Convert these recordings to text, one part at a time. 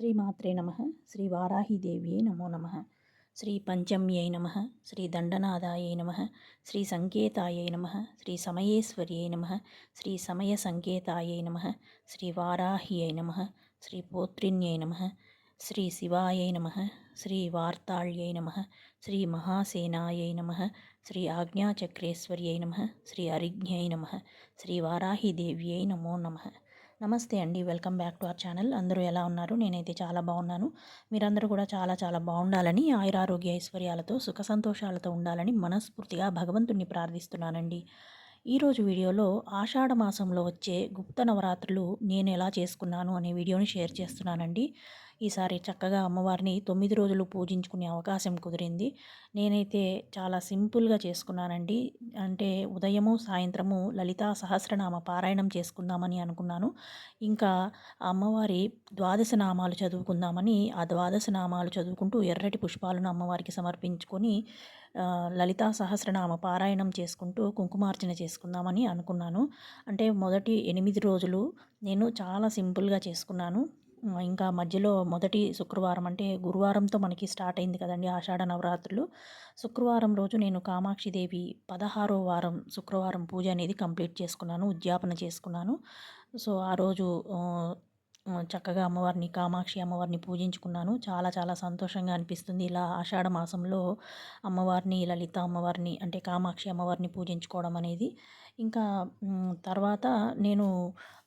శ్రీమాత్రే నమ శ్రీ వారాహిదేవ్యై నమో నమ శ్రీ పంచమ్యై నమ శ్రీ దండనాదాయై నమ శ్రీ సంకేతాయై నమ శ్రీ సమయేశ్వర్యై నమ శ్రీ సమయ సంకేతాయై నమ శ్రీ వారాహ్యై నమ శ్రీ పోత్రిన్యై నమ శ్రీ శివాయై నమ శ్రీ వార్తాళ్యై నమ శ్రీ మహాసేనాయై నమ శ్రీ ఆజ్ఞాచక్రేశ్వర్యై నమ శ్రీ అరిజ్ఞై నమ శ్రీ వారాహిదేవ్యై నమో నమ నమస్తే అండి. Welcome back to our channel. అందరూ ఎలా ఉన్నారు? నేనైతే చాలా బాగున్నాను. మీరందరూ కూడా చాలా చాలా బాగుండాలని ఆయురారోగ్య ఐశ్వర్యాలతో సుఖ సంతోషాలతో ఉండాలని మనస్ఫూర్తిగా భగవంతుణ్ణి ప్రార్థిస్తున్నానండి. ఈరోజు వీడియోలో ఆషాఢ మాసంలో వచ్చే గుప్త నవరాత్రులు నేను ఎలా చేసుకున్నాను అనే వీడియోని షేర్ చేస్తున్నానండి. ఈసారి చక్కగా అమ్మవారిని తొమ్మిది రోజులు పూజించుకునే అవకాశం కుదిరింది. నేనైతే చాలా సింపుల్గా చేసుకున్నానండి. అంటే ఉదయము సాయంత్రము లలితా సహస్రనామ పారాయణం చేసుకుందామని అనుకున్నాను. ఇంకా అమ్మవారి ద్వాదశ నామాలు చదువుకుందామని ఆ ద్వాదశ నామాలు చదువుకుంటూ ఎర్రటి పుష్పాలను అమ్మవారికి సమర్పించుకొని లలితా సహస్రనామ పారాయణం చేసుకుంటూ కుంకుమార్చన చేసుకుందామని అనుకున్నాను. అంటే మొదటి ఎనిమిది రోజులు నేను చాలా సింపుల్గా చేసుకున్నాను. ఇంకా మధ్యలో మొదటి శుక్రవారం అంటే గురువారంతో మనకి స్టార్ట్ అయింది కదండి ఆషాఢ నవరాత్రులు. శుక్రవారం రోజు నేను కామాక్షిదేవి పదహారో వారం శుక్రవారం పూజ అనేది కంప్లీట్ చేసుకున్నాను ఉద్యాపన చేసుకున్నాను. సో ఆ రోజు చక్కగా అమ్మవారిని కామాక్షి అమ్మవారిని పూజించుకున్నాను. చాలా చాలా సంతోషంగా అనిపిస్తుంది ఇలా ఆషాఢ మాసంలో అమ్మవారిని లలిత అమ్మవారిని అంటే కామాక్షి అమ్మవారిని పూజించుకోవడం అనేది. ఇంకా తర్వాత నేను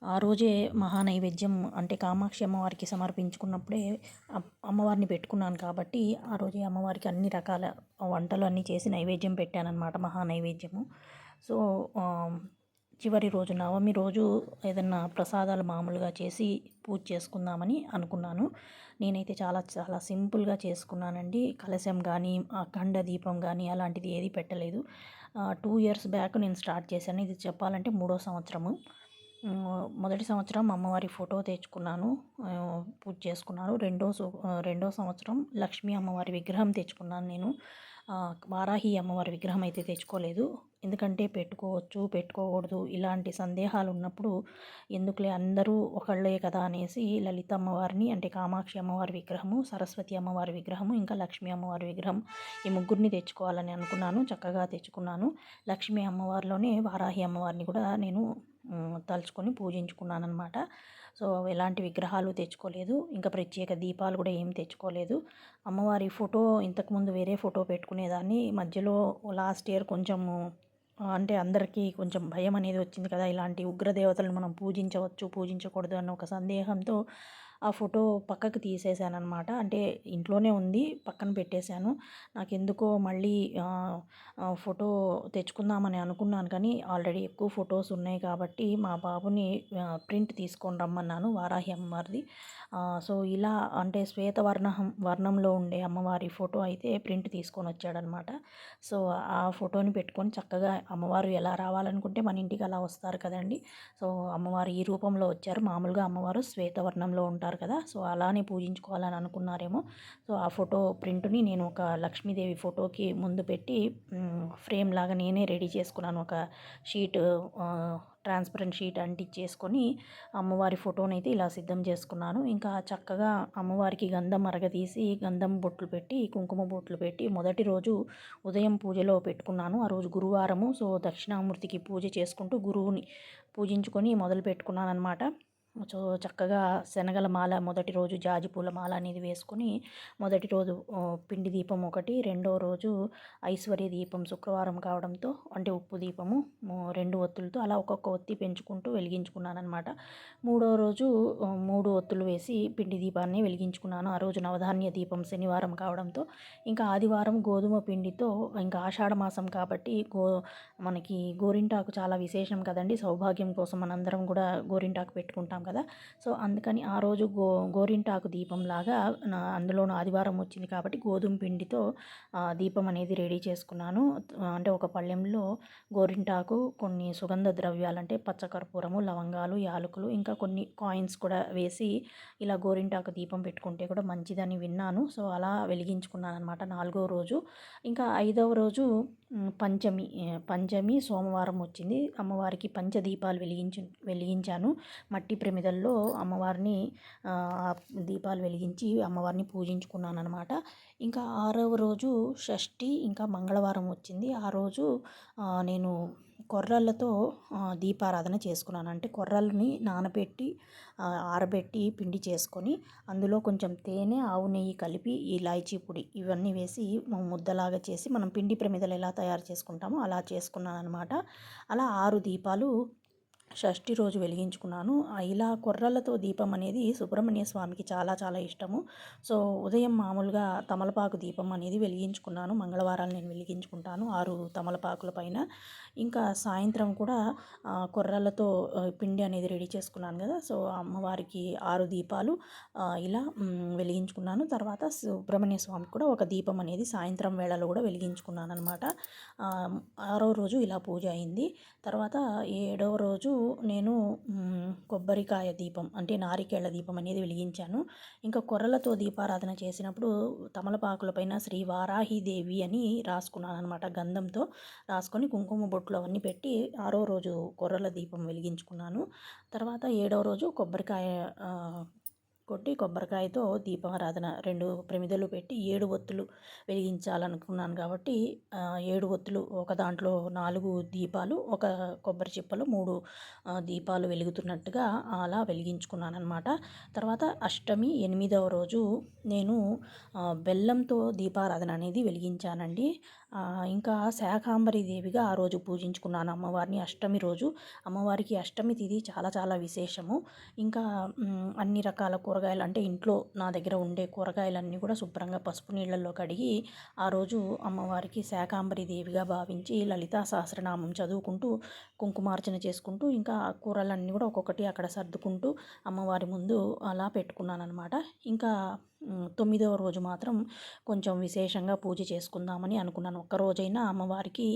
ఆ రోజే మహానైవేద్యం అంటే కామాక్షి అమ్మవారికి సమర్పించుకున్నప్పుడే అమ్మవారిని పెట్టుకున్నాను కాబట్టి ఆ రోజే అమ్మవారికి అన్ని రకాల వంటలు అన్నీ చేసి నైవేద్యం పెట్టానన్నమాట మహానైవేద్యము సో చివరి రోజు నవమి రోజు ఏదన్నా ప్రసాదాలు మామూలుగా చేసి పూజ చేసుకుందామని అనుకున్నాను. నేనైతే చాలా చాలా సింపుల్గా చేసుకున్నానండి. కలశం కానీ అఖండ దీపం కానీ అలాంటిది ఏది పెట్టలేదు. టూ ఇయర్స్ బ్యాక్ నేను స్టార్ట్ చేశాను. ఇది చెప్పాలంటే మూడో సంవత్సరము. మొదటి సంవత్సరం అమ్మవారి ఫోటో తెచ్చుకున్నాను. పూజ చేసుకున్నాను. రెండో రెండో సంవత్సరం లక్ష్మీ అమ్మవారి విగ్రహం తెచ్చుకున్నాను నేను. వారాహి అమ్మవారి విగ్రహం అయితే తెచ్చుకోలేదు. ఎందుకంటే పెట్టుకోవచ్చు పెట్టుకోకూడదు ఇలాంటి సందేహాలు ఉన్నప్పుడు ఎందుకులే అందరూ ఒకళ్ళే కదా అనేసి లలిత అమ్మవారిని అంటే కామాక్షి అమ్మవారి విగ్రహము సరస్వతి అమ్మవారి విగ్రహము ఇంకా లక్ష్మీ అమ్మవారి విగ్రహం ఈ ముగ్గురిని తెచ్చుకోవాలని అనుకున్నాను చక్కగా తెచ్చుకున్నాను. లక్ష్మీ అమ్మవారిలోనే వారాహి అమ్మవారిని కూడా నేను తలుచుకొని పూజించుకున్నాను అనమాట సో ఎలాంటి విగ్రహాలు తెచ్చుకోలేదు. ఇంకా ప్రత్యేక దీపాలు కూడా ఏం తెచ్చుకోలేదు. అమ్మవారి ఫోటో ఇంతకుముందు వేరే ఫోటో పెట్టుకునేదాన్ని. మధ్యలో లాస్ట్ ఇయర్ కొంచెము అంటే అందరికీ కొంచెం భయం అనేది వచ్చింది కదా. ఇలాంటి ఉగ్రదేవతలను మనం పూజించవచ్చు పూజించకూడదు అన్న ఒక సందేహంతో ఆ ఫోటో పక్కకు తీసేసాను అనమాట అంటే ఇంట్లోనే ఉంది పక్కన పెట్టేశాను. నాకు ఎందుకో మళ్ళీ ఫోటో తెచ్చుకుందామని అనుకున్నాను కానీ ఆల్రెడీ ఎక్కువ ఫొటోస్ ఉన్నాయి కాబట్టి మా బాబుని ప్రింట్ తీసుకొని రమ్మన్నాను వారాహి అమ్మవారిది. సో ఇలా అంటే శ్వేతవర్ణ వర్ణంలో ఉండే అమ్మవారి ఫోటో అయితే ప్రింట్ తీసుకొని వచ్చాడనమాట సో ఆ ఫోటోని పెట్టుకొని చక్కగా అమ్మవారు ఎలా రావాలనుకుంటే మన ఇంటికి అలా వస్తారు కదండి. సో అమ్మవారు ఈ రూపంలో వచ్చారు. మామూలుగా అమ్మవారు శ్వేతవర్ణంలో ఉంటారు. ఉంటారు కదా. సో అలానే పూజించుకోవాలని అనుకున్నారేమో. సో ఆ ఫోటో ప్రింట్ని నేను ఒక లక్ష్మీదేవి ఫోటోకి ముందు పెట్టి ఫ్రేమ్ లాగా నేనే రెడీ చేసుకున్నాను. ఒక షీట్ ట్రాన్స్పరెంట్ షీట్ అంటించేసుకొని అమ్మవారి ఫోటోని అయితే ఇలా సిద్ధం చేసుకున్నాను. ఇంకా చక్కగా అమ్మవారికి గంధం అరగదీసి గంధం బొట్లు పెట్టి కుంకుమ బొట్లు పెట్టి మొదటి రోజు ఉదయం పూజలో పెట్టుకున్నాను. ఆ రోజు గురువారము. సో దక్షిణామూర్తికి పూజ చేసుకుంటూ గురువుని పూజించుకొని మొదలు పెట్టుకున్నాను అనమాట సో చక్కగా శనగల మాల మొదటి రోజు జాజి పూల మాల అనేది వేసుకొని మొదటి రోజు పిండి దీపం ఒకటి రెండో రోజు ఐశ్వర్య దీపం శుక్రవారం కావడంతో అంటే ఉప్పు దీపము రెండు ఒత్తులతో అలా ఒక్కొక్క ఒత్తి పెంచుకుంటూ వెలిగించుకున్నాను అనమాట మూడో రోజు మూడు ఒత్తులు వేసి పిండి దీపాన్ని వెలిగించుకున్నాను. ఆ రోజు నవధాన్య దీపం శనివారం కావడంతో ఇంకా ఆదివారం గోధుమ పిండితో ఇంకా ఆషాఢ మాసం కాబట్టి గో మనకి గోరింటాకు చాలా విశేషం కదండి. సౌభాగ్యం కోసం మనందరం కూడా గోరింటాకు పెట్టుకుంటాం కదా. సో అందుకని ఆ రోజు గో గోరింటాకు దీపంలాగా నా అందులోనూ ఆదివారం వచ్చింది కాబట్టి గోధుమ పిండితో దీపం అనేది రెడీ చేసుకున్నాను. అంటే ఒక పళ్ళెంలో గోరింటాకు కొన్ని సుగంధ ద్రవ్యాలు అంటే పచ్చకర్పూరము లవంగాలు యాలకులు ఇంకా కొన్ని కాయిన్స్ కూడా వేసి ఇలా గోరింటాకు దీపం పెట్టుకుంటే కూడా మంచిదని విన్నాను. సో అలా వెలిగించుకున్నాను అనమాట నాలుగో రోజు. ఇంకా ఐదవ రోజు పంచమి పంచమి సోమవారం వచ్చింది. అమ్మవారికి పంచదీపాలు వెలిగించు వెలిగించాను. మట్టి ప్రమిదల్లో అమ్మవారిని దీపాలు వెలిగించి అమ్మవారిని పూజించుకున్నాను అనమాట ఇంకా ఆరవ రోజు షష్ఠి ఇంకా మంగళవారం వచ్చింది. ఆ రోజు నేను కొర్రలతో దీపారాధన చేసుకున్నాను. అంటే కొర్రల్ని నానబెట్టి ఆరబెట్టి పిండి చేసుకొని అందులో కొంచెం తేనె ఆవు నెయ్యి కలిపి ఇలాయచీ పొడి ఇవన్నీ వేసి ముద్దలాగా చేసి మనం పిండి ప్రమిదలు ఎలా తయారు చేసుకుంటామో అలా చేసుకున్నాను అనమాట అలా ఆరు దీపాలు షష్ఠి రోజు వెలిగించుకున్నాను. ఇలా కొర్రలతో దీపం అనేది సుబ్రహ్మణ్య స్వామికి చాలా చాలా ఇష్టము. సో ఉదయం మామూలుగా తమలపాకు దీపం అనేది వెలిగించుకున్నాను. మంగళవారాలు నేను వెలిగించుకుంటాను ఆరు తమలపాకుల పైన. ఇంకా సాయంత్రం కూడా కుర్రలతో కొర్రలతో పిండి అనేది రెడీ చేసుకున్నాను కదా. సో అమ్మవారికి ఆరు దీపాలు ఇలా వెలిగించుకున్నాను. తర్వాత సుబ్రహ్మణ్య స్వామికి కూడా ఒక దీపం అనేది సాయంత్రం వేళలో కూడా వెలిగించుకున్నాను అనమాట ఆరో రోజు ఇలా పూజ అయింది. తర్వాత ఏడవ రోజు నేను కొబ్బరికాయ దీపం అంటే నారికేళ్ళ దీపం అనేది వెలిగించాను. ఇంకా కొర్రలతో దీపారాధన చేసినప్పుడు తమలపాకులపైన శ్రీ వారాహిదేవి అని రాసుకున్నాను అనమాట గంధంతో. రాసుకొని కుంకుమ బొట్లు అవన్నీ పెట్టి ఆరో రోజు కొర్రల దీపం వెలిగించుకున్నాను. తర్వాత ఏడవ రోజు కొబ్బరికాయ కొట్టి కొబ్బరికాయతో దీపారాధన. రెండు ప్రమిదలు పెట్టి ఏడు ఒత్తులు వెలిగించాలనుకున్నాను కాబట్టి ఏడు ఒత్తులు ఒక దాంట్లో నాలుగు దీపాలు ఒక కొబ్బరి చిప్పలు మూడు దీపాలు వెలుగుతున్నట్టుగా అలా వెలిగించుకున్నాను అనమాట తర్వాత అష్టమి ఎనిమిదవ రోజు నేను బెల్లంతో దీపారాధన అనేది వెలిగించానండి. ఇంకా శాకాంబరి దేవిగా ఆ రోజు పూజించుకున్నాను అమ్మవారిని. అష్టమి రోజు అమ్మవారికి అష్టమి తిది చాలా చాలా విశేషము. ఇంకా అన్ని రకాల కూరగాయలు అంటే ఇంట్లో నా దగ్గర ఉండే కూరగాయలన్నీ కూడా శుభ్రంగా పసుపు నీళ్ళల్లో కడిగి ఆ రోజు అమ్మవారికి శాకాంబరి దేవిగా భావించి లలితా సహస్రనామం చదువుకుంటూ కుంకుమార్చన చేసుకుంటూ ఇంకా ఆ కూరలన్నీ కూడా ఒక్కొక్కటి అక్కడ సర్దుకుంటూ అమ్మవారి ముందు అలా పెట్టుకున్నాను అనమాట ఇంకా తొమ్మిదవ రోజు మాత్రం కొంచెం విశేషంగా పూజ చేసుకుందామని అనుకున్నాను. ఒక్కరోజైనా అమ్మవారికి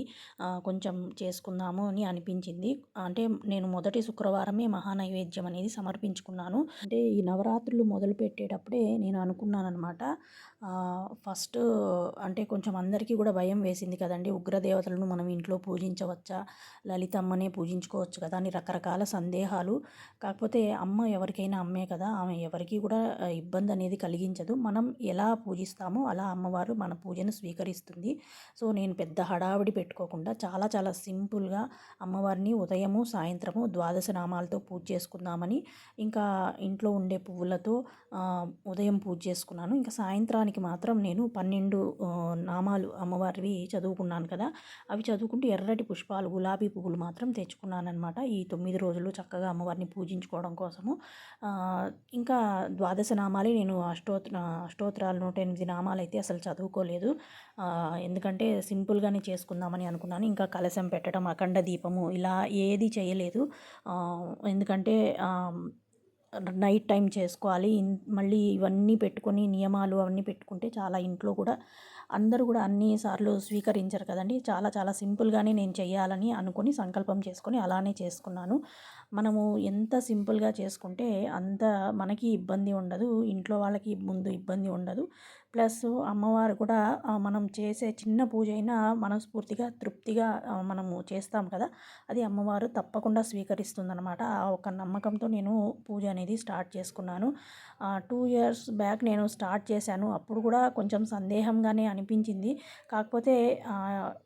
కొంచెం చేసుకుందాము అని అనిపించింది. అంటే నేను మొదటి శుక్రవారమే మహానైవేద్యం అనేది సమర్పించుకున్నాను. అంటే ఈ నవరాత్రులు మొదలు పెట్టేటప్పుడే నేను అనుకున్నాను అనమాట ఫస్ట్ అంటే కొంచెం అందరికీ కూడా భయం వేసింది కదండి. ఉగ్రదేవతలను మనం ఇంట్లో పూజించవచ్చా? లలితమ్మనే పూజించుకోవచ్చు కదా అని రకరకాల సందేహాలు. కాకపోతే అమ్మ ఎవరికైనా అమ్మే కదా. ఆమె ఎవరికి కూడా ఇబ్బంది అనేది స్వీకరించదు మనం ఎలా పూజిస్తామో అలా అమ్మవారు మన పూజను స్వీకరిస్తుంది. సో నేను పెద్ద హడావిడి పెట్టుకోకుండా చాలా చాలా సింపుల్గా అమ్మవారిని ఉదయము సాయంత్రము ద్వాదశ నామాలతో పూజ చేసుకుందామని ఇంకా ఇంట్లో ఉండే పువ్వులతో ఉదయం పూజ చేసుకున్నాను. ఇంకా సాయంత్రానికి మాత్రం నేను పన్నెండు నామాలు అమ్మవారివి చదువుకున్నాను కదా. అవి చదువుకుంటూ ఎర్రటి పుష్పాలు గులాబీ పువ్వులు మాత్రం తెచ్చుకున్నాను అనమాట ఈ తొమ్మిది రోజులు చక్కగా అమ్మవారిని పూజించుకోవడం కోసము. ఇంకా ద్వాదశ నామాలే నేను అష్టోత్ స్తోత్రాలు నూట ఎనిమిది నామాలు అయితే అసలు చదువుకోలేదు. ఎందుకంటే సింపుల్గానే చేసుకుందామని అనుకున్నాను. ఇంకా కలశం పెట్టడం అఖండ దీపము ఇలా ఏది చేయలేదు. ఎందుకంటే నైట్ టైం చేసుకోవాలి. మళ్ళీ ఇవన్నీ పెట్టుకొని నియమాలు అవన్నీ పెట్టుకుంటే చాలా ఇంట్లో కూడా అందరూ కూడా అన్ని సార్లు స్వీకరించరు కదండి. చాలా చాలా సింపుల్గానే నేను చేయాలని అనుకొని సంకల్పం చేసుకొని అలానే చేసుకున్నాను. మనము ఎంత సింపుల్గా చేసుకుంటే అంత మనకి ఇబ్బంది ఉండదు. ఇంట్లో వాళ్ళకి ముందు ఇబ్బంది ఉండదు. ప్లస్ అమ్మవారు కూడా మనం చేసే చిన్న పూజ అయినా మనస్ఫూర్తిగా తృప్తిగా మనము చేస్తాం కదా అది అమ్మవారు తప్పకుండా స్వీకరిస్తుందన్నమాట. ఆ ఒక నమ్మకంతో నేను పూజ అనేది స్టార్ట్ చేసుకున్నాను. టూ ఇయర్స్ బ్యాక్ నేను స్టార్ట్ చేశాను. అప్పుడు కూడా కొంచెం సందేహంగానే అనిపించింది. కాకపోతే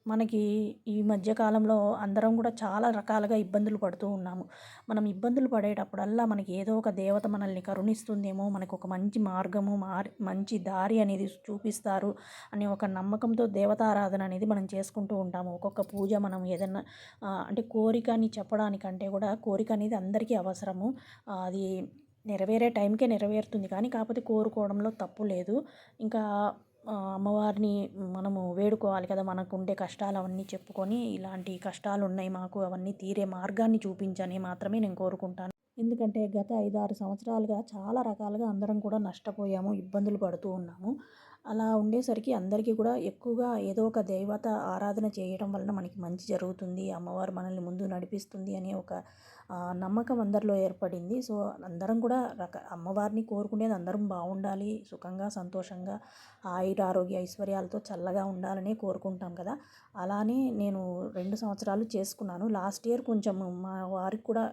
మనకి ఈ మధ్యకాలంలో అందరం కూడా చాలా రకాలుగా ఇబ్బందులు పడుతూ ఉన్నాము. మనం ఇబ్బందులు పడేటప్పుడల్లా మనకి ఏదో ఒక దేవత మనల్ని కరుణిస్తుందేమో మనకు ఒక మంచి మార్గము మార్ మంచి దారి అనేది చూపిస్తారు అనే ఒక నమ్మకంతో దేవతారాధన అనేది మనం చేసుకుంటూ ఉంటాము. ఒక్కొక్క పూజ మనం ఏదన్నా అంటే కోరిక అని చెప్పడానికంటే కూడా కోరిక అనేది అందరికీ అవసరము. అది నెరవేరే టైంకే నెరవేరుతుంది. కానీ కాకపోతే కోరుకోవడంలో తప్పు లేదు. ఇంకా అమ్మవారిని మనము వేడుకోవాలి కదా మనకు ఉండే కష్టాలు అవన్నీ చెప్పుకొని ఇలాంటి కష్టాలు ఉన్నాయి మాకు అవన్నీ తీరే మార్గాన్ని చూపించని మాత్రమే నేను కోరుకుంటాను. ఎందుకంటే గత ఐదారు సంవత్సరాలుగా చాలా రకాలుగా అందరం కూడా నష్టపోయాము ఇబ్బందులు పడుతూ ఉన్నాము. అలా ఉండేసరికి అందరికీ కూడా ఎక్కువగా ఏదో ఒక దేవత ఆరాధన చేయడం వలన మనకి మంచి జరుగుతుంది అమ్మవారు మనల్ని ముందు నడిపిస్తుంది అనే ఒక నమ్మకం అందరిలో ఏర్పడింది. సో అందరం కూడా రక అమ్మవారిని కోరుకునేది అందరం బాగుండాలి సుఖంగా సంతోషంగా ఆయుర ఆరోగ్య ఐశ్వర్యాలతో చల్లగా ఉండాలని కోరుకుంటాం కదా. అలానే నేను రెండు సంవత్సరాలు చేసుకున్నాను. లాస్ట్ ఇయర్ కొంచెం మా వారికి కూడా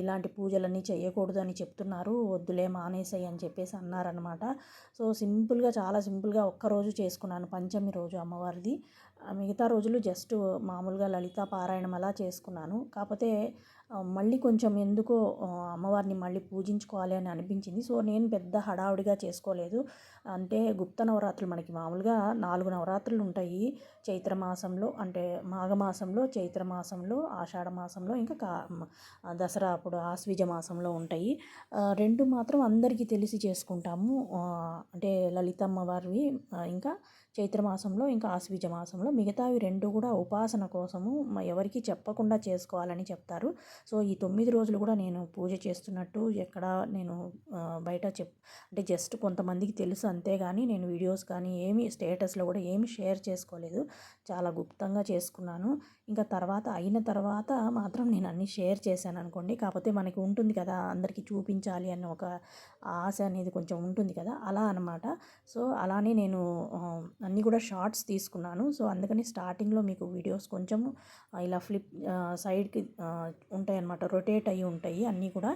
ఇలాంటి పూజలన్నీ చేయకూడదు అని చెప్తున్నారు. వద్దులే మానేసాయి అని చెప్పేసి అన్నారనమాట సో సింపుల్గా చాలా సింపుల్గా ఒక్కరోజు చేసుకున్నాను. పంచమి రోజు అమ్మవారిది. మిగతా రోజులు జస్ట్ మామూలుగా లలిత పారాయణం అలా చేసుకున్నాను. కాకపోతే మళ్ళీ కొంచెం ఎందుకో అమ్మవారిని మళ్ళీ పూజించుకోవాలి అని అనిపించింది. సో నేను పెద్ద హడావుడిగా చేసుకోలేదు. అంటే గుప్త నవరాత్రులు మనకి మామూలుగా నాలుగు నవరాత్రులు ఉంటాయి. చైత్ర మాసంలో అంటే మాఘమాసంలో చైత్ర మాసంలో ఆషాఢ మాసంలో ఇంకా కా దసరా అప్పుడు ఆశ్వీజ మాసంలో ఉంటాయి. రెండు మాత్రం అందరికీ తెలిసి చేసుకుంటాము. అంటే లలితమ్మవారివి ఇంకా చైత్ర మాసంలో ఇంకా ఆశ్వీజ మాసంలో మిగతావి రెండు కూడా ఉపాసన కోసము ఎవరికి చెప్పకుండా చేసుకోవాలని చెప్తారు. సో ఈ తొమ్మిది రోజులు కూడా నేను పూజ చేస్తున్నట్టు ఎక్కడ నేను బయట చెప్ అంటే జస్ట్ కొంతమందికి తెలుసు అంతేగాని నేను వీడియోస్ కానీ ఏమి స్టేటస్లో కూడా ఏమి షేర్ చేసుకోలేదు. చాలా గుప్తంగా చేసుకున్నాను. ఇంకా తర్వాత అయిన తర్వాత మాత్రం నేను అన్నీ షేర్ చేశాను అనుకోండి. కాకపోతే మనకి ఉంటుంది కదా అందరికీ చూపించాలి అన్న ఒక ఆశ అనేది కొంచెం ఉంటుంది కదా అలా అనమాట సో అలానే నేను అన్నీ కూడా షార్ట్స్ తీసుకున్నాను. సో అందుకని స్టార్టింగ్లో మీకు వీడియోస్ కొంచెం ఇలా ఫ్లిప్ సైడ్కి ఉంటాయి అన్నమాట రొటేట్ అయ్యి ఉంటాయి అన్నీ కూడా.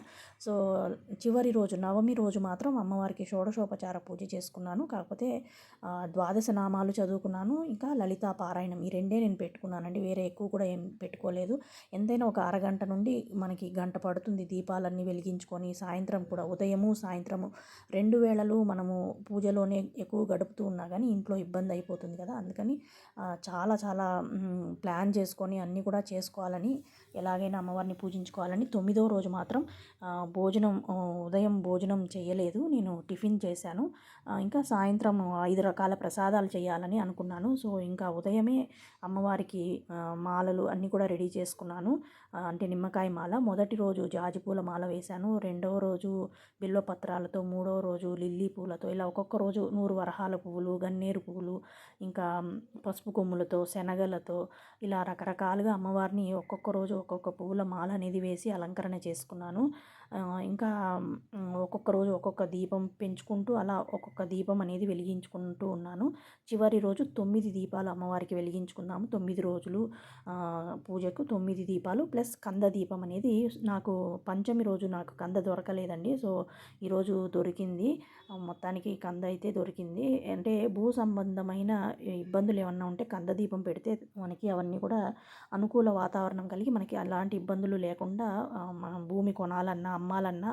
సో చివరి రోజు నవమి రోజు మాత్రం అమ్మవారికి షోడశోపచార పూజ చేసుకున్నాను. కాకపోతే ద్వాదశ నామాలు చదువుకున్నాను. ఇంకా లలితా పారాయణం ఈ రెండే నేను పెట్టుకున్నానండి. వేరే ఎక్కువ కూడా ఏం పెట్టుకోలేదు. ఎంతైనా ఒక అరగంట నుండి మనకి గంట పడుతుంది దీపాలన్నీ వెలిగించుకొని సాయంత్రం కూడా ఉదయము సాయంత్రము రెండు వేళలు మనము పూజలోనే ఎక్కువ గడుపుతూ ఉన్నా కానీ ఇంట్లో ఇబ్బంది అయిపోతుంది కదా. అందుకని చాలా చాలా ప్లాన్ చేసుకొని అన్నీ కూడా చేసుకోవాలని ఎలాగైనా అమ్మవారిని పూజించుకోవాలని తొమ్మిదో రోజు మాత్రం భోజనం ఉదయం భోజనం చేయలేదు. నేను టిఫిన్ చేశాను. ఇంకా సాయంత్రం ఐదు రకాల ప్రసాదాలు చేయాలని అనుకున్నాను. సో ఇంకా ఉదయమే అమ్మవారికి మాలలు అన్నీ కూడా రెడీ చేసుకున్నాను. అంటే నిమ్మకాయ మాల. మొదటి రోజు జాజిపూల మాల వేశాను. రెండవ రోజు బిల్వ పత్రాలతో మూడవ రోజు లిల్లీ పూలతో ఇలా ఒక్కొక్క రోజు నూరు వరహాల పువ్వులు గన్నేరు పువ్వులు ఇంకా పసుపు కొమ్ములతో శనగలతో ఇలా రకరకాలుగా అమ్మవారిని ఒక్కొక్క రోజు ఒక్కొక్క పువ్వుల మాల అనేది వేసి అలంకరణ చేసుకున్నాను. ఇంకా ఒక్కొక్క రోజు ఒక్కొక్క దీపం పెంచుకుంటూ అలా ఒక్కొక్క దీపం అనేది వెలిగించుకుంటూ ఉన్నాను. చివరి రోజు తొమ్మిది దీపాలు అమ్మవారికి వెలిగించుకున్నాము తొమ్మిది రోజులు పూజకు తొమ్మిది దీపాలు ప్లస్ కంద దీపం అనేది నాకు పంచమి రోజు నాకు కంద దొరకలేదండి. సో ఈరోజు దొరికింది. మొత్తానికి కంద అయితే దొరికింది. అంటే భూ సంబంధమైన ఇబ్బందులు ఏమన్నా ఉంటే కంద దీపం పెడితే మనకి అవన్నీ కూడా అనుకూల వాతావరణం కలిగి మనకి అలాంటి ఇబ్బందులు లేకుండా మనం భూమి కొనాలన్నా అమ్మాలన్నా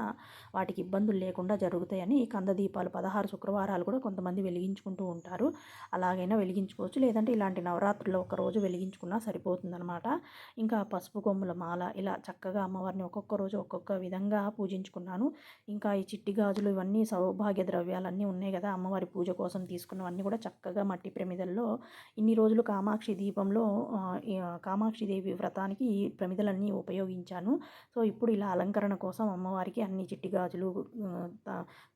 వాటికి ఇబ్బందులు లేకుండా జరుగుతాయని ఈ కంద దీపాలు పదహారు శుక్రవారాలు కూడా కొంతమంది వెలిగించుకుంటూ ఉంటారు. అలాగైనా వెలిగించుకోవచ్చు. లేదంటే ఇలాంటి నవరాత్రుల్లో ఒక రోజు వెలిగించుకున్నా సరిపోతుందనమాట ఇంకా పసుపు కొమ్ముల మాల ఇలా చక్కగా అమ్మవారిని ఒక్కొక్క రోజు ఒక్కొక్క విధంగా పూజించుకున్నాను. ఇంకా ఈ చిట్టి గాజులు ఇవన్నీ సౌభాగ్య ద్రవ్యాలన్నీ ఉన్నాయి కదా అమ్మవారి పూజ కోసం తీసుకున్నవన్నీ కూడా చక్కగా మట్టి ప్రమిదల్లో ఇన్ని రోజులు కామాక్షి దీపంలో కామాక్షి దేవి వ్రతానికి ఈ ప్రమిదలన్నీ ఉపయోగించాను. సో ఇప్పుడు ఇలా అలంకరణ కోసం అమ్మవారికి అన్ని చిట్టి గాజులు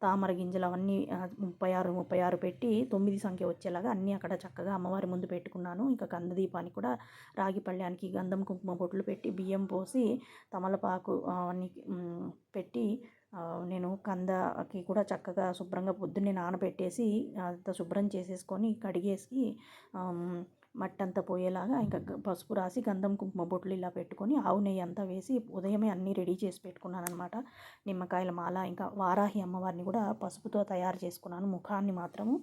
తామర గింజలు అవన్నీ ముప్పై ఆరు ముప్పై ఆరు పెట్టి తొమ్మిది సంఖ్య వచ్చేలాగా అన్నీ అక్కడ చక్కగా అమ్మవారి ముందు పెట్టుకున్నాను. ఇంకా కంద దీపానికి కూడా రాగిపళ్ళానికి గంధం కుంకుమ బొట్లు పెట్టి బియ్యం పోసి తమలపాకు అవన్నీ పెట్టి నేను కందకి కూడా చక్కగా శుభ్రంగా పొద్దున్నే నానబెట్టేసి అంత శుభ్రం చేసేసుకొని కడిగేసి మట్టి అంతా పోయేలాగా ఇంకా పసుపు రాసి గంధం కుంకుమ బొట్లు ఇలా పెట్టుకొని ఆవు నెయ్యి అంతా వేసి ఉదయమే అన్నీ రెడీ చేసి పెట్టుకున్నాను అనమాట నిమ్మకాయల మాల ఇంకా వారాహి అమ్మవారిని కూడా పసుపుతో తయారు చేసుకున్నాను ముఖాన్ని మాత్రము.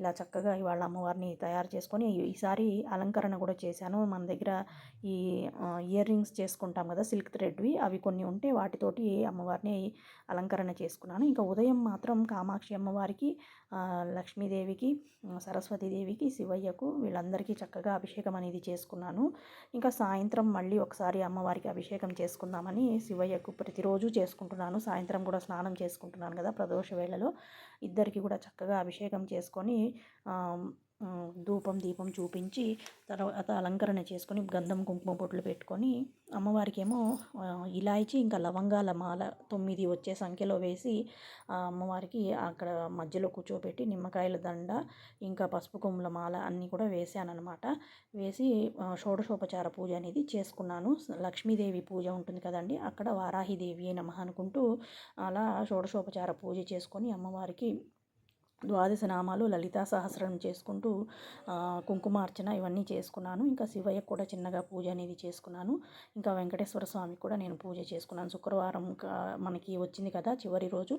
ఇలా చక్కగా ఇవాళ అమ్మవారిని తయారు చేసుకొని ఈసారి అలంకరణ కూడా చేశాను. మన దగ్గర ఈ ఇయర్ రింగ్స్ చేసుకుంటాం కదా సిల్క్ థ్రెడ్వి. అవి కొన్ని ఉంటే వాటితోటి అమ్మవారిని అలంకరణ చేసుకున్నాను. ఇంకా ఉదయం మాత్రం కామాక్షి అమ్మవారికి లక్ష్మీదేవికి సరస్వతీదేవికి శివయ్యకు వీళ్ళందరికీ చక్కగా అభిషేకం అనేది చేసుకున్నాను. ఇంకా సాయంత్రం మళ్ళీ ఒకసారి అమ్మవారికి అభిషేకం చేసుకుందామని శివయ్యకు ప్రతిరోజు చేసుకుంటున్నాను. సాయంత్రం కూడా స్నానం చేసుకుంటున్నాను కదా ప్రదోష వేళలో. ఇద్దరికి కూడా చక్కగా అభిషేకం చేసుకొని ధూపం దీపం చూపించి తర్వాత అలంకరణ చేసుకొని గంధం కుంకుమ బొట్లు పెట్టుకొని అమ్మవారికి ఏమో ఇలాయచి ఇంకా లవంగాల మాల తొమ్మిది వచ్చే సంఖ్యలో వేసి అమ్మవారికి అక్కడ మధ్యలో కూర్చోబెట్టి నిమ్మకాయల దండ ఇంకా పసుపు కొమ్ముల మాల అన్నీ కూడా వేసాను వేసి షోడశోపచార పూజ అనేది చేసుకున్నాను. లక్ష్మీదేవి పూజ ఉంటుంది కదండి అక్కడ వారాహిదేవి నమ అనుకుంటూ అలా షోడశోపచార పూజ చేసుకొని అమ్మవారికి ద్వాదశ నామాలు లలితా సహస్రం చేసుకుంటూ కుంకుమార్చన ఇవన్నీ చేసుకున్నాను. ఇంకా శివయ్య కూడా చిన్నగా పూజ అనేది చేసుకున్నాను. ఇంకా వెంకటేశ్వర స్వామి కూడా నేను పూజ చేసుకున్నాను. శుక్రవారం మనకి వచ్చింది కదా చివరి రోజు.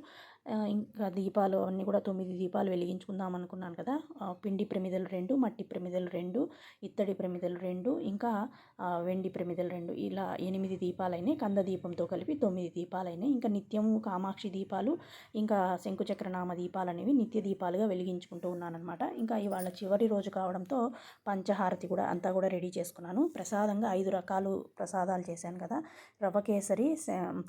ఇంకా దీపాలు అన్నీ కూడా తొమ్మిది దీపాలు వెలిగించుకుందాం అనుకున్నాను కదా. పిండి ప్రమిదలు రెండు మట్టి ప్రమిదలు రెండు ఇత్తడి ప్రమిదలు రెండు ఇంకా వెండి ప్రమిదలు రెండు. ఇలా ఎనిమిది దీపాలైనాయి. కంద దీపంతో కలిపి తొమ్మిది దీపాలైనాయి. ఇంకా నిత్యము కామాక్షి దీపాలు ఇంకా శంకుచక్రనామ దీపాలు అనేవి నిత్య దీపాలుగా వెలిగించుకుంటూ ఉన్నానమాట ఇంకా ఇవాళ చివరి రోజు కావడంతో పంచహారతి కూడా అంతా కూడా రెడీ చేసుకున్నాను. ప్రసాదంగా ఐదు రకాలు ప్రసాదాలు చేశాను కదా. రవ్వ కేసరి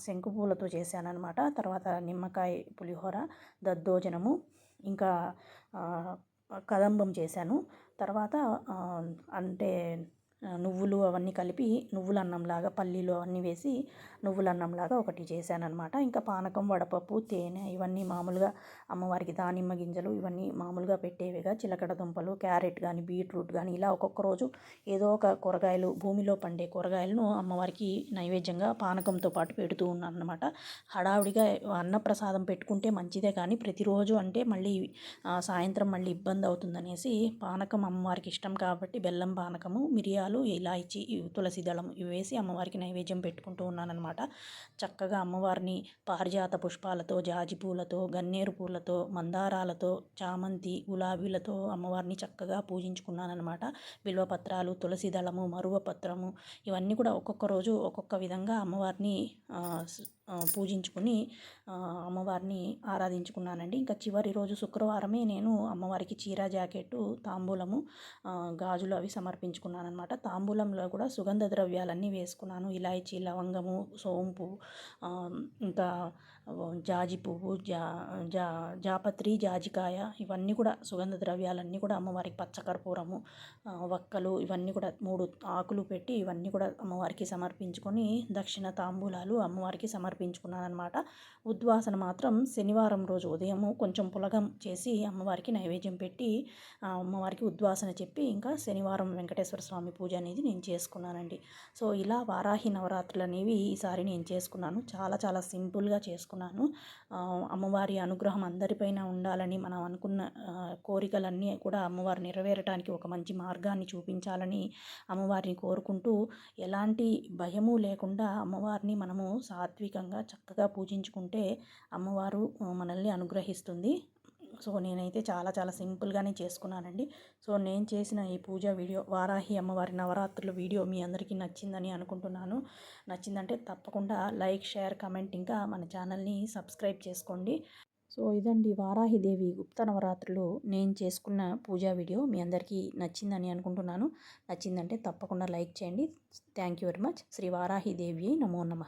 శంకు పూలతో చేశాను అనమాట తర్వాత నిమ్మకాయ పులిహోర దద్దోజనము ఇంకా కదంబం చేశాను. తర్వాత అంటే నువ్వులు అవన్నీ కలిపి నువ్వుల అన్నంలాగా పల్లీలు అవన్నీ వేసి నువ్వులన్నంలాగా ఒకటి చేశానమాట ఇంకా పానకం వడపప్పు తేనె ఇవన్నీ మామూలుగా అమ్మవారికి దానిమ్మ గింజలు ఇవన్నీ మామూలుగా పెట్టేవిగా. చిలకడ దుంపలు క్యారెట్ కానీ బీట్రూట్ కానీ ఇలా ఒక్కొక్క రోజు ఏదో ఒక కూరగాయలు భూమిలో పండే కూరగాయలను అమ్మవారికి నైవేద్యంగా పానకంతో పాటు పెడుతూ ఉన్నాను అనమాట హడావుడిగా అన్నప్రసాదం పెట్టుకుంటే మంచిదే కానీ ప్రతిరోజు అంటే మళ్ళీ సాయంత్రం మళ్ళీ ఇబ్బంది అవుతుందనేసి పానకం అమ్మవారికి ఇష్టం కాబట్టి బెల్లం పానకము మిరియాలు ఇలాచి తులసి దళం ఇవి వేసి అమ్మవారికి నైవేద్యం పెట్టుకుంటూ ఉన్నానన్నమాట. చక్కగా అమ్మవారిని పారిజాత పుష్పాలతో జాజి పూలతో గన్నేరు పూలతో మందారాలతో చామంతి గులాబీలతో అమ్మవారిని చక్కగా పూజించుకున్నానమాట బిల్వపత్రాలు తులసి దళము మరువ పత్రము ఇవన్నీ కూడా ఒక్కొక్క రోజు ఒక్కొక్క విధంగా అమ్మవారిని పూజించుకుని అమ్మవారిని ఆరాధించుకున్నానండి. ఇంకా చివరి రోజు శుక్రవారమే నేను అమ్మవారికి చీర జాకెట్టు తాంబూలము గాజులు అవి సమర్పించుకున్నాను అనమాట తాంబూలంలో కూడా సుగంధ ద్రవ్యాలన్నీ వేసుకున్నాను. ఇలాయచీ లవంగము సోంపు ఇంకా జాజి పువ్వు జా జా జాపత్రి జాజికాయ ఇవన్నీ కూడా సుగంధ ద్రవ్యాలన్నీ కూడా అమ్మవారికి పచ్చకర్పూరము వక్కలు ఇవన్నీ కూడా మూడు ఆకులు పెట్టి ఇవన్నీ కూడా అమ్మవారికి సమర్పించుకొని దక్షిణ తాంబూలాలు అమ్మవారికి సమర్పించుకున్నాను అనమాట ఉద్వాసన మాత్రం శనివారం రోజు ఉదయము కొంచెం పులగం చేసి అమ్మవారికి నైవేద్యం పెట్టి అమ్మవారికి ఉద్వాసన చెప్పి ఇంకా శనివారం వెంకటేశ్వర స్వామి పూజ అనేది నేను చేసుకున్నానండి. సో ఇలా వారాహి నవరాత్రులు అనేవి ఈసారి నేను చేసుకున్నాను. చాలా చాలా సింపుల్గా చేసుకున్నాను. చేసుకున్నాను. అమ్మవారి అనుగ్రహం అందరిపైన ఉండాలని మనం అనుకున్న కోరికలన్నీ కూడా అమ్మవారు నెరవేరటానికి ఒక మంచి మార్గాన్ని చూపించాలని అమ్మవారిని కోరుకుంటూ ఎలాంటి భయము లేకుండా అమ్మవారిని మనము సాత్వికంగా చక్కగా పూజించుకుంటే అమ్మవారు మనల్ని అనుగ్రహిస్తుంది. సో నేనైతే చాలా చాలా సింపుల్గానే చేసుకున్నానండి. సో నేను చేసిన ఈ పూజ వీడియో వారాహి అమ్మవారి నవరాత్రుల వీడియో మీ అందరికీ నచ్చిందని అనుకుంటున్నాను. నచ్చిందంటే తప్పకుండా లైక్ షేర్ కమెంట్ ఇంకా మన ఛానల్ని సబ్స్క్రైబ్ చేసుకోండి. సో ఇదండి వారాహిదేవి గుప్త నవరాత్రులు నేను చేసుకున్న పూజా వీడియో మీ అందరికీ నచ్చిందని అనుకుంటున్నాను. నచ్చిందంటే తప్పకుండా లైక్ చేయండి. Thank you very much. Shri Varahidevi నమో నమ.